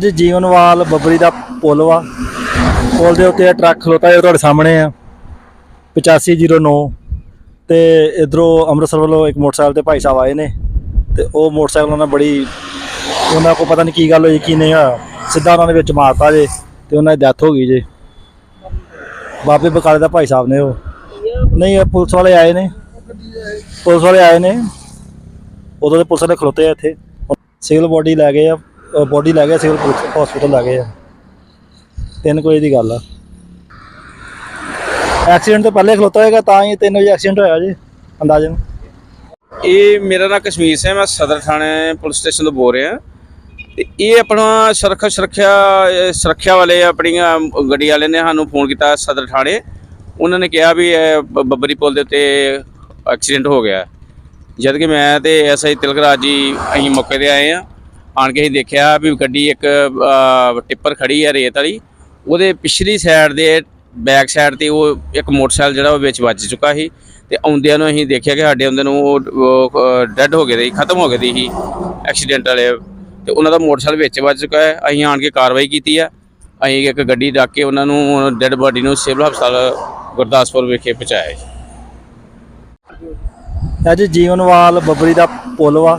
ਜੀ ਜੀਵਨਵਾਲ ਬੱਬਰੀ ਦਾ ਪੁਲ ਵਾ। ਪੁਲ ਦੇ ਉੱਤੇ ਇਹ ਟਰੱਕ ਖਲੋਤਾ ਹੈ ਤੁਹਾਡੇ ਸਾਹਮਣੇ ਆ। 8509 ਤੇ ਇਧਰੋਂ ਅੰਮ੍ਰਿਤਸਰ ਵੱਲੋਂ ਇੱਕ ਮੋਟਰਸਾਈਕਲ ਤੇ ਭਾਈ ਸਾਹਿਬ ਆਏ ਨੇ। ਤੇ ਉਹ ਮੋਟਰਸਾਈਕਲ ਨਾਲ ਬੜੀ, ਉਹਨਾਂ ਕੋ ਪਤਾ ਨਹੀਂ ਕੀ ਗੱਲ ਹੋਈ, ਕੀ ਨਹੀਂ ਹੋਇਆ। ਸਿੱਧਾ ਉਹਨਾਂ ਦੇ ਵਿੱਚ ਮਾਰਤਾ ਜੇ, ਤੇ ਉਹਨਾਂ ਦੀ ਡੈਥ ਹੋ ਗਈ ਜੇ। ਬਾਬੇ ਬਕਾਲੇ ਦਾ ਭਾਈ ਸਾਹਿਬ ਨੇ ਉਹ। ਨਹੀਂ, ਇਹ ਪੁਲਿਸ ਵਾਲੇ ਆਏ ਨੇ। ਪੁਲਿਸ ਵਾਲੇ ਆਏ ਨੇ। ਉਦੋਂ ਦੇ ਪੁਲਿਸ ਵਾਲੇ ਖਲੋਤੇ ਆ ਇੱਥੇ। ਸਿਵਲ ਬੋਡੀ ਲੈ ਗਏ ਆ। ਬੋਡੀ ਲੈ ਗਿਆ ਸਿਵਲ ਹਸਪੀਟਲ ਲੈ ਗਏ ਆ। ਤਿੰਨ ਕੁ ਵਜੇ ਦੀ ਗੱਲ ਆ। ਐਕਸੀਡੈਂਟ ਤੋਂ ਪਹਿਲੇ ਖਲੋਤਾ ਹੋਏਗਾ, ਤਾਂ ਹੀ 3 ਵਜੇ ਐਕਸੀਡੈਂਟ ਹੋਇਆ ਜੀ ਅੰਦਾਜ਼ਨ ਇਹ ਮੇਰਾ ਨਾਮ ਕਸ਼ਮੀਰ ਸਿੰਘ ਹੈ, ਮੈਂ ਸਦਰ ਥਾਣੇ ਪੁਲਿਸ ਸਟੇਸ਼ਨ ਤੋਂ ਬੋਲ ਰਿਹਾ। ਤੇ ਇਹ ਆਪਣਾ ਸੁਰੱਖਿਆ ਸੁਰੱਖਿਆ ਸੁਰੱਖਿਆ ਵਾਲੇ ਆਪਣੀਆਂ ਗੱਡੀ ਵਾਲੇ ਨੇ ਸਾਨੂੰ ਫੋਨ ਕੀਤਾ ਸਦਰ ਥਾਣੇ। ਉਹਨਾਂ ਨੇ ਕਿਹਾ ਵੀ ਇਹ ਬ- ਬੱਬਰੀ ਪੁਲ ਦੇ ਉੱਤੇ ਐਕਸੀਡੈਂਟ ਹੋ ਗਿਆ। ਜਦ ਕਿ ਮੈਂ ਤੇ ਐਸਆਈ ਤਿਲਕਰਾਜ ਜੀ ਅਸੀਂ ਮੌਕੇ ਤੇ ਆਏ ਆ ਆਣ ਕੇ ਅਸੀਂ ਦੇਖਿਆ ਵੀ ਗੱਡੀ ਇੱਕ ਟਿੱਪਰ ਖੜੀ ਹੈ ਰੇਤ ਵਾਲੀ। ਉਹਦੇ ਪਿਛਲੀ ਸਾਈਡ ਦੇ ਬੈਕ ਸਾਈਡ ਤੇ ਉਹ ਇੱਕ ਮੋਟਰਸਾਈਕਲ ਜਿਹੜਾ ਉਹ ਵਿੱਚ ਵੱਜ ਚੁੱਕਾ ਸੀ ਤੇ ਆਉਂਦਿਆਂ ਨੂੰ ਅਸੀਂ ਦੇਖਿਆ ਕਿ ਸਾਡੇ ਆਉਂਦੇ ਨੂੰ ਉਹ ਡੈੱਡ ਹੋ ਗਏ ਸੀ, ਖਤਮ ਹੋ ਗਏ ਦੀ ਸੀ ਐਕਸੀਡੈਂਟ ਵਾਲੇ। ਤੇ ਉਹਨਾਂ ਦਾ ਮੋਟਰਸਾਈਕਲ ਵਿੱਚ ਵੱਜ ਚੁੱਕਾ ਹੈ। ਅਸੀਂ ਆਣ ਕੇ ਕਾਰਵਾਈ ਕੀਤੀ ਆ। ਅਸੀਂ ਇੱਕ ਗੱਡੀ ਡੱਕ ਕੇ ਉਹਨਾਂ ਨੂੰ ਡੈੱਡ ਬਾਡੀ ਨੂੰ ਸਿਵਲ ਹਸਪਤਾਲ ਗੁਰਦਾਸਪੁਰ ਵਿਖੇ ਪਹੁੰਚਾਇਆ ਜੀ। ਅੱਜ ਜੀਵਨਵਾਲ ਬੱਬਰੀ ਦਾ ਪੁਲ ਵਾ।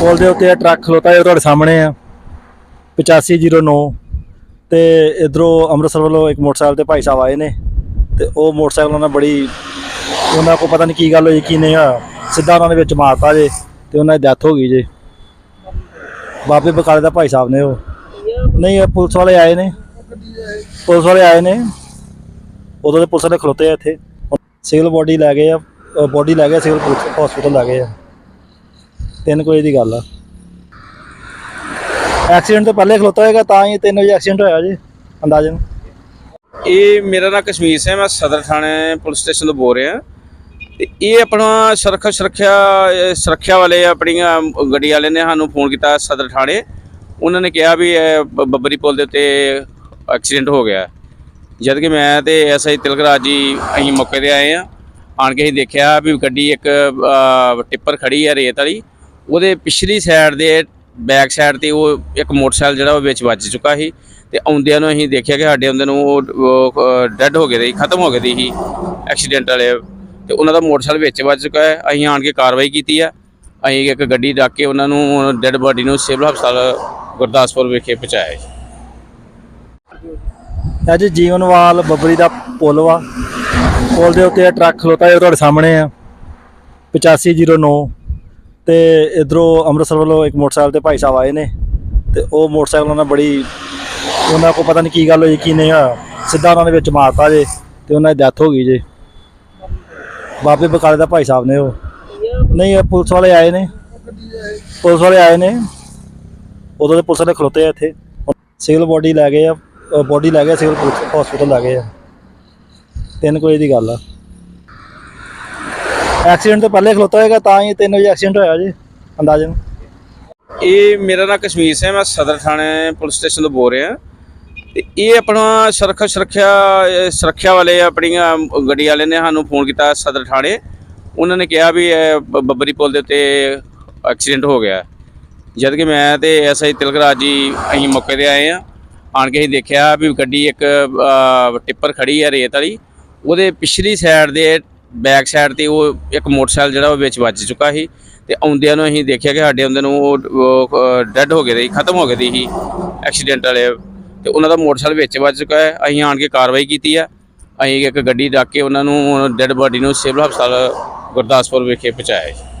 ਪੁਲ ਦੇ ਉੱਤੇ ਇਹ ਟਰੱਕ ਖਲੋਤਾ ਹੈ ਤੁਹਾਡੇ ਸਾਹਮਣੇ ਆ। 8509 ਤੇ ਇਧਰੋਂ ਅੰਮ੍ਰਿਤਸਰ ਵੱਲੋਂ ਇੱਕ ਮੋਟਰਸਾਈਕਲ ਤੇ ਭਾਈ ਸਾਹਿਬ ਆਏ ਨੇ ਤੇ ਉਹ ਮੋਟਰਸਾਈਕਲ ਨਾਲ ਬੜੀ ਉਹਨਾਂ ਕੋ ਪਤਾ ਨਹੀਂ ਕੀ ਗੱਲ ਹੋਈ, ਕੀ ਨਹੀਂ ਹੋਇਆ। ਸਿੱਧਾ ਉਹਨਾਂ ਦੇ ਵਿੱਚ ਮਾਰਤਾ ਜੇ ਤੇ ਉਹਨਾਂ ਦੀ ਡੈਥ ਹੋ ਗਈ ਜੇ। ਬਾਬੇ ਬਕਾਲੇ ਦਾ ਭਾਈ ਸਾਹਿਬ ਨੇ ਉਹ। ਨਹੀਂ, ਇਹ ਪੁਲਿਸ ਵਾਲੇ ਆਏ ਨੇ। ਪੁਲਿਸ ਵਾਲੇ ਆਏ ਨੇ। ਉਦੋਂ ਦੇ ਪੁਲਿਸ ਵਾਲੇ ਖਲੋਤੇ ਆ ਇੱਥੇ। ਸਿਵਲ ਬੋਡੀ ਲੈ ਗਏ ਆ ਬੋਡੀ ਲੈ ਗਏ ਸਿਵਲ ਹਸਪੀਟਲ ਲੈ ਗਏ ਆ। ਤਿੰਨ ਕੁ ਵਜੇ ਦੀ ਗੱਲ ਆ। ਐਕਸੀਡੈਂਟ ਤੋਂ ਪਹਿਲੇ ਖਲੋਤਾ ਹੋਏਗਾ, ਤਾਂ ਹੀ 3 ਵਜੇ ਐਕਸੀਡੈਂਟ ਹੋਇਆ ਜੀ ਅੰਦਾਜ਼ਨ ਇਹ ਮੇਰਾ ਨਾਮ ਕਸ਼ਮੀਰ ਸਿੰਘ ਹੈ ਮੈਂ ਸਦਰ ਥਾਣੇ ਪੁਲਿਸ ਸਟੇਸ਼ਨ ਤੋਂ ਬੋਲ ਰਿਹਾ। ਤੇ ਇਹ ਆਪਣਾ ਸੁਰੱਖਿਆ ਸੁਰੱਖਿਆ ਸੁਰੱਖਿਆ ਵਾਲੇ ਆਪਣੀਆਂ ਗੱਡੀ ਵਾਲੇ ਨੇ ਸਾਨੂੰ ਫੋਨ ਕੀਤਾ ਸਦਰ ਥਾਣੇ। ਉਹਨਾਂ ਨੇ ਕਿਹਾ ਵੀ ਬ- ਬੱਬਰੀ ਪੁਲ ਦੇ ਉੱਤੇ ਐਕਸੀਡੈਂਟ ਹੋ ਗਿਆ। ਜਦ ਕਿ ਮੈਂ ਤੇ ਐਸਆਈ ਤਿਲਕਰਾਜ ਜੀ ਅਸੀਂ ਮੌਕੇ ਤੇ ਆਏ ਆ ਆਣ ਕੇ ਅਸੀਂ ਦੇਖਿਆ ਵੀ ਗੱਡੀ ਇੱਕ ਟਿੱਪਰ ਖੜੀ ਹੈ ਰੇਤ ਵਾਲੀ। ਉਹਦੇ ਪਿਛਲੀ ਸਾਈਡ ਦੇ ਬੈਕ ਸਾਈਡ ਤੇ ਉਹ ਇੱਕ ਮੋਟਰਸਾਈਕਲ ਜਿਹੜਾ ਉਹ ਵਿੱਚ ਵੱਜ ਚੁੱਕਾ ਸੀ ਤੇ ਆਉਂਦਿਆਂ ਨੂੰ ਅਸੀਂ ਦੇਖਿਆ ਕਿ ਸਾਡੇ ਆਉਂਦੇ ਨੂੰ ਉਹ ਡੈੱਡ ਹੋ ਗਏ ਸੀ, ਖਤਮ ਹੋ ਗਏ ਦੀ ਸੀ ਐਕਸੀਡੈਂਟ ਵਾਲੇ। ਤੇ ਉਹਨਾਂ ਦਾ ਮੋਟਰਸਾਈਕਲ ਵਿੱਚ ਵੱਜ ਚੁੱਕਾ ਹੈ। ਅਸੀਂ ਆਣ ਕੇ ਕਾਰਵਾਈ ਕੀਤੀ ਆ। ਅਸੀਂ ਇੱਕ ਗੱਡੀ ਰੱਖ ਕੇ ਉਹਨਾਂ ਨੂੰ ਡੈੱਡ ਬਾਡੀ ਨੂੰ ਸਿਵਲ ਹਸਪਤਾਲ ਗੁਰਦਾਸਪੁਰ ਵਿਖੇ ਪਹੁੰਚਾਇਆ ਜੀ। ਅੱਜ ਜੀਵਨਵਾਲ ਬੱਬਰੀ ਦਾ ਪੁਲ ਵਾ। ਪੁਲ ਦੇ ਉੱਤੇ ਟਰੱਕ ਖਲੋਤਾ ਹੈ ਤੁਹਾਡੇ ਸਾਹਮਣੇ ਆ। 8509 ਤੇ ਇਧਰੋਂ ਅੰਮ੍ਰਿਤਸਰ ਵੱਲੋਂ ਇੱਕ ਮੋਟਰਸਾਈਕਲ ਤੇ ਭਾਈ ਸਾਹਿਬ ਆਏ ਨੇ ਤੇ ਉਹ ਮੋਟਰਸਾਈਕਲ ਨਾਲ ਬੜੀ, ਉਹਨਾਂ ਕੋ ਪਤਾ ਨਹੀਂ ਕੀ ਗੱਲ ਹੋਈ, ਕੀ ਨਹੀਂ ਹੋਇਆ। ਸਿੱਧਾ ਉਹਨਾਂ ਦੇ ਵਿੱਚ ਮਾਰਤਾ ਜੇ ਤੇ ਉਹਨਾਂ ਦੀ ਡੈਥ ਹੋ ਗਈ ਜੇ। ਬਾਬੇ ਬਕਾਲੇ ਦਾ ਭਾਈ ਸਾਹਿਬ ਨੇ ਉਹ। ਨਹੀਂ ਪੁਲਿਸ ਵਾਲੇ ਆਏ ਨੇ। ਪੁਲਿਸ ਵਾਲੇ ਆਏ ਨੇ। ਉਦੋਂ ਦੇ ਪੁਲਿਸ ਵਾਲੇ ਖਲੋਤੇ ਆ ਇੱਥੇ। ਸਿਵਲ ਬੋਡੀ ਲੈ ਗਏ ਆ ਬੋਡੀ ਲੈ ਗਏ ਸਿਵਲ ਹਸਪੀਟਲ ਲੈ ਗਏ ਆ। ਤਿੰਨ ਕੁ ਵਜੇ ਦੀ ਗੱਲ ਆ। ਐਕਸੀਡੈਂਟ ਤੋਂ ਪਹਿਲੇ ਖਲੋਤਾ ਹੋਏਗਾ ਤਾਂ ਹੀ 3 ਵਜੇ ਐਕਸੀਡੈਂਟ ਹੋਇਆ ਜੀ ਅੰਦਾਜ਼ਨ ਇਹ ਮੇਰਾ ਨਾਮ ਕਸ਼ਮੀਰ ਸਿੰਘ ਹੈ ਮੈਂ ਸਦਰ ਥਾਣੇ ਪੁਲਿਸ ਸਟੇਸ਼ਨ ਤੋਂ ਬੋਲ ਰਿਹਾ। ਤੇ ਇਹ ਆਪਣਾ ਸੁਰੱਖਿਆ ਸੁਰੱਖਿਆ ਸੁਰੱਖਿਆ ਵਾਲੇ ਆਪਣੀਆਂ ਗੱਡੀ ਵਾਲੇ ਨੇ ਸਾਨੂੰ ਫੋਨ ਕੀਤਾ ਸਦਰ ਥਾਣੇ। ਉਹਨਾਂ ਨੇ ਕਿਹਾ ਵੀ ਇਹ ਬ- ਬੱਬਰੀ ਪੁਲ ਦੇ ਉੱਤੇ ਐਕਸੀਡੈਂਟ ਹੋ ਗਿਆ। ਜਦ ਕਿ ਮੈਂ ਤੇ ਐਸਆਈ ਤਿਲਕਰਾਜ ਜੀ ਅਸੀਂ ਮੌਕੇ ਤੇ ਆਏ ਆ ਆਣ ਕੇ ਅਸੀਂ ਦੇਖਿਆ ਵੀ ਗੱਡੀ ਇੱਕ ਅ, ਟਿੱਪਰ ਖੜੀ ਹੈ ਰੇਤ ਵਾਲੀ। ਉਹਦੇ ਪਿਛਲੀ ਸਾਈਡ ਦੇ ਬੈਕ ਸਾਈਡ ਤੇ ਉਹ ਇੱਕ ਮੋਟਰਸਾਈਕਲ ਜਿਹੜਾ ਉਹ ਵਿੱਚ ਵੱਜ ਚੁੱਕਾ ਸੀ ਤੇ ਆਉਂਦਿਆਂ ਨੂੰ ਅਸੀਂ ਦੇਖਿਆ ਕਿ ਸਾਡੇ ਆਉਂਦੇ ਨੂੰ ਉਹ ਡੈੱਡ ਹੋ ਗਏ ਸੀ, ਖਤਮ ਹੋ ਗਏ ਦੀ ਸੀ ਐਕਸੀਡੈਂਟ ਵਾਲੇ। ਤੇ ਉਹਨਾਂ ਦਾ ਮੋਟਰਸਾਈਕਲ ਵਿੱਚ ਵੱਜ ਚੁੱਕਾ ਹੈ। ਅਸੀਂ ਆਣ ਕੇ ਕਾਰਵਾਈ ਕੀਤੀ ਆ। ਅਸੀਂ ਇੱਕ ਗੱਡੀ ਡੱਕ ਕੇ ਉਹਨਾਂ ਨੂੰ ਡੈੱਡ ਬਾਡੀ ਨੂੰ ਸਿਵਲ ਹਸਪਤਾਲ ਗੁਰਦਾਸਪੁਰ ਵਿਖੇ ਪਹੁੰਚਾਇਆ ਜੀ।